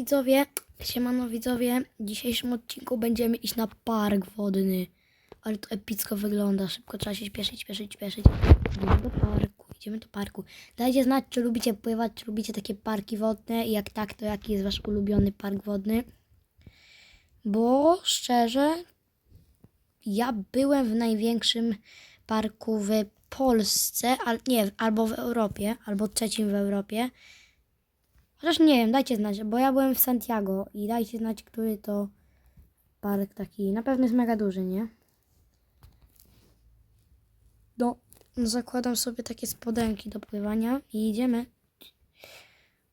widzowie, siemano widzowie. W dzisiejszym odcinku będziemy iść na park wodny. Ale to epicko wygląda. Szybko trzeba się śpieszyć, śpieszyć, śpieszyć. Idziemy do parku, idziemy do parku. Dajcie znać, czy lubicie pływać, czy lubicie takie parki wodne i jak tak, to jaki jest wasz ulubiony park wodny. Bo szczerze, ja byłem w największym parku w Polsce, al, nie, albo w Europie, albo trzecim w Europie. Chociaż nie wiem, dajcie znać, bo ja byłem w Santiago i dajcie znać, który to park taki. Na pewno jest mega duży, nie? No, zakładam sobie takie spodenki do pływania i idziemy.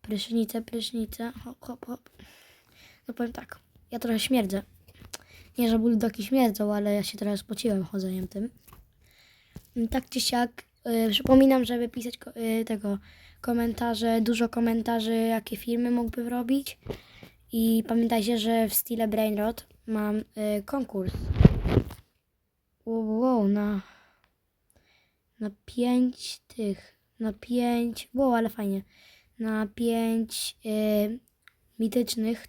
Prysznice, prysznice, hop, hop, hop. No powiem tak, ja trochę śmierdzę. Nie, że buldogi śmierdzą, ale ja się trochę spociłem chodzeniem tym. Tak czy siak, y, przypominam, żeby pisać ko- y, tego komentarze, dużo komentarzy, jakie filmy mógłbym robić. I pamiętajcie, że w stile Brainrot mam y, konkurs. Wow, wow, na, na pięć tych, na pięć, wow, ale fajnie, na pięć y, mitycznych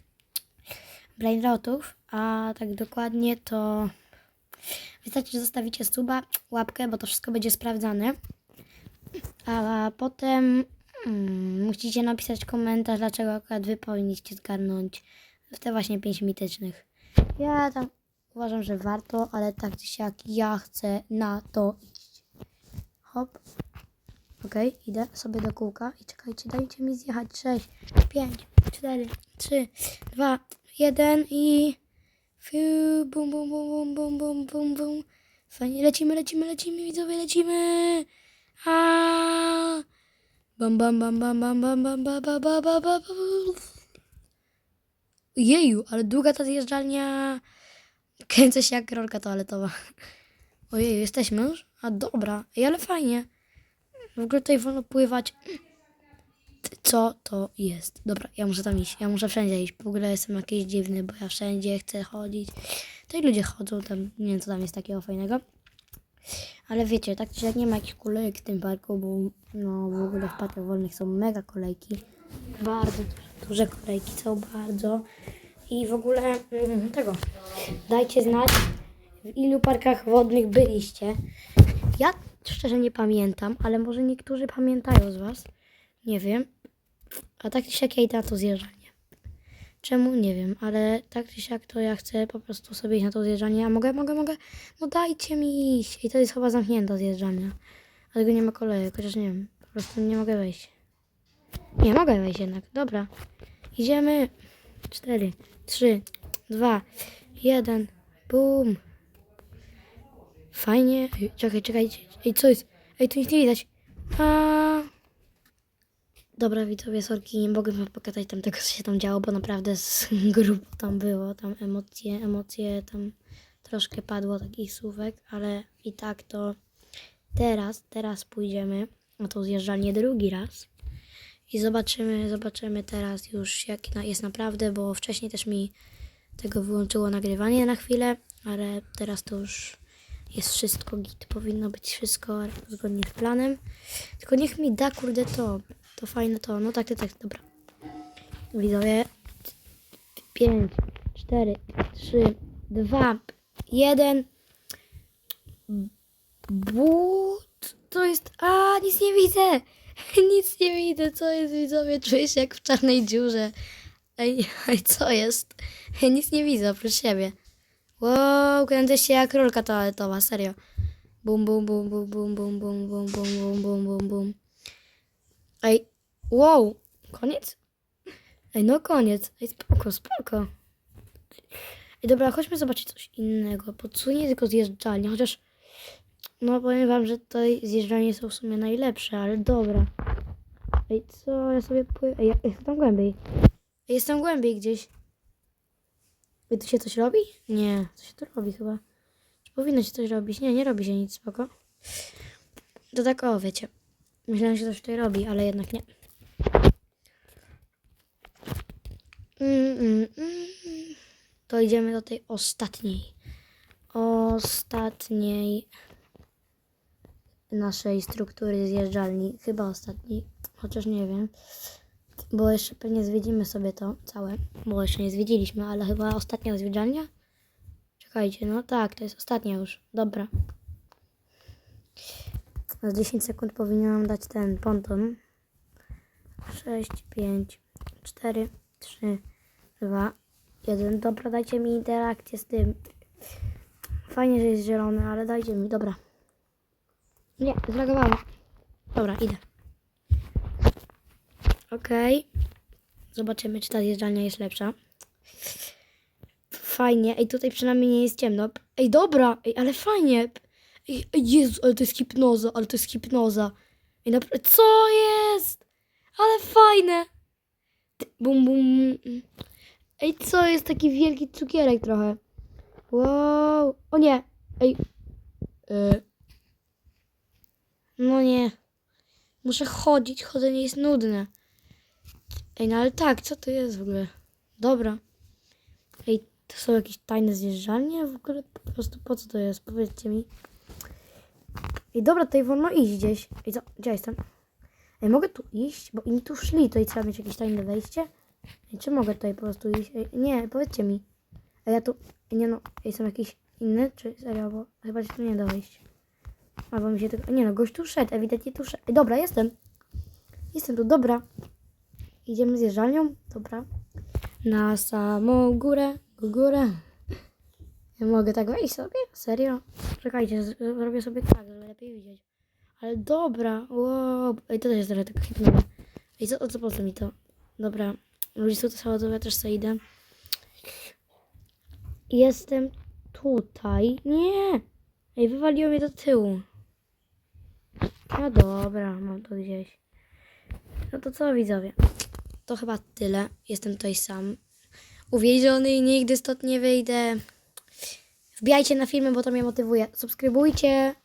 Brainrotów, a tak dokładnie to wystarczy, że zostawicie suba, łapkę, bo to wszystko będzie sprawdzane. A potem mm, musicie napisać komentarz, dlaczego akurat wy powinniście zgarnąć w te właśnie pięć mitycznych. Ja tam uważam, że warto, ale tak czy siak ja chcę na to iść. Hop. Okej, idę sobie do kółka i czekajcie, dajcie mi zjechać. 6, 5, 4, 3, 2, 1 i... Fiu, bum, bum, bum, bum, bum, bum, bum, bum. Fajnie, lecimy, lecimy, lecimy, widzowie, lecimy! A! Bam, bam, bam, bam, bam, bam, bam, bam, bam, bam, bam, bam. Jeju, ale długa ta zjeżdżalnia. Kręcę się jak rolka toaletowa. Ojej, jesteśmy już? A dobra, Ej, ale fajnie. W ogóle tutaj wolno pływać. Co to jest? Dobra, ja muszę tam iść. Ja muszę wszędzie iść. W ogóle jestem jakiś dziwny, bo ja wszędzie chcę chodzić. Tutaj ludzie chodzą tam. Nie wiem, co tam jest takiego fajnego. Ale wiecie, tak czy jak nie ma jakichś kolejek w tym parku, bo no w ogóle w parkach wolnych są mega kolejki. Bardzo duże kolejki są, bardzo. I w ogóle mm, tego. Dajcie znać, w ilu parkach wodnych byliście. Ja szczerze nie pamiętam, ale może niektórzy pamiętają z Was. Nie wiem. A tak czy siak ja idę na to zjeżdżanie. Czemu? Nie wiem, ale tak czy siak to ja chcę po prostu sobie iść na to zjeżdżanie. A mogę, mogę, mogę? No dajcie mi iść. I to jest chyba zamknięta zjeżdżalnia. Dlatego nie ma kolejek, chociaż nie wiem. Po prostu nie mogę wejść. Nie, mogę wejść jednak. Dobra. Idziemy. Cztery, trzy, dwa, jeden. Bum. Fajnie. Czekaj, czekaj. Ej, co jest? Ej, tu nic nie widać. A. Dobra, widzowie, sorki, nie mogę wam pokazać tam tego, co się tam działo, bo naprawdę z grubo tam było, tam emocje, emocje, tam troszkę padło takich słówek, ale i tak to teraz, teraz pójdziemy na to zjeżdżalnię drugi raz i zobaczymy, zobaczymy teraz już jak jest naprawdę, bo wcześniej też mi tego wyłączyło nagrywanie na chwilę, ale teraz to już jest wszystko git, powinno być wszystko zgodnie z planem. Tylko niech mi da, kurde, to. To fajne to. No tak, tak, tak, dobra. Widzowie. 5, 4, 3, 2, 1. But. To jest. A, nic nie widzę. Nic nie widzę. Co jest, widzowie? Czuję się jak w czarnej dziurze. Ej, ej co jest? Nic nie widzę oprócz siebie. Wow, kręcę się jak rolka toaletowa, serio. Bum, bum, bum, bum, bum, bum, bum, bum, bum, bum, bum, bum, bum. Ej, wow, koniec? Ej, no koniec. Ej, spoko, spoko. Ej, dobra, chodźmy zobaczyć coś innego. Podsunie tylko zjeżdżalnie, chociaż... No, powiem wam, że tutaj zjeżdżalnie są w sumie najlepsze, ale dobra. Ej, co? Ja sobie pływę... Ej, jestem głębiej. Ej, jestem głębiej gdzieś. Ej, tu się coś robi? Nie, co się tu robi chyba? Czy powinno się coś robić? Nie, nie robi się nic, spoko. To tak, o, wiecie. Myślałem, że coś tutaj robi, ale jednak nie. Mm, mm, mm. To idziemy do tej ostatniej. Ostatniej naszej struktury zjeżdżalni. Chyba ostatniej, chociaż nie wiem. Bo jeszcze pewnie zwiedzimy sobie to całe. Bo jeszcze nie zwiedziliśmy, ale chyba ostatnia zwiedzalnia? Czekajcie, no tak, to jest ostatnia już. Dobra. Za 10 sekund powinienem dać ten ponton. 6, 5, 4, 3, 2, 1. Dobra, dajcie mi interakcję z tym. Fajnie, że jest zielony, ale dajcie mi, dobra. Nie, zlagowało. Dobra, idę. Okej. Zobaczymy, czy ta zjeżdżalnia jest lepsza. Fajnie. Ej, tutaj przynajmniej nie jest ciemno. Ej, dobra. Ej, ale fajnie. Ej, Jezu, ale to jest hipnoza, ale to jest hipnoza. Ej, naprawdę, co jest? Ale fajne. Bum, bum. Ej, co jest taki wielki cukierek trochę? Wow. O nie. Ej. Y. No nie. Muszę chodzić, chodzenie jest nudne. Ej, no ale tak, co to jest w ogóle? Dobra. Ej, to są jakieś tajne zjeżdżalnie? W ogóle po prostu po co to jest? Powiedzcie mi. Ej, dobra, tutaj wolno iść gdzieś. Ej, co? Gdzie jestem? Ej, mogę tu iść? Bo inni tu szli, to i trzeba mieć jakieś tajne wejście. Ej, czy mogę tutaj po prostu iść? Ej, nie, powiedzcie mi. Ej, ja tu... Nie no, ej, są jakieś inne? Czy serio? Bo chyba się tu nie da wejść. Albo mi się tylko... Nie no, gość tu szedł, ewidentnie tu szedł. Ej, dobra, jestem. Jestem tu, dobra. Idziemy zjeżdżalnią? Dobra. Na samą górę, górę. Mogę tak wejść sobie? Serio? Czekajcie, zrobię sobie tak, żeby lepiej widzieć. Ale dobra, wow. Ej, to też jest trochę tak hipnowe. Ej, co, co po co mi to? Dobra, ludzie są to saładowe, ja też sobie idę. Jestem tutaj. Nie! Ej, wywaliło mnie do tyłu. No dobra, mam to gdzieś. No to co widzowie? To chyba tyle. Jestem tutaj sam. Uwięziony i nigdy stąd nie wyjdę. Wbijajcie na filmy, bo to mnie motywuje. Subskrybujcie.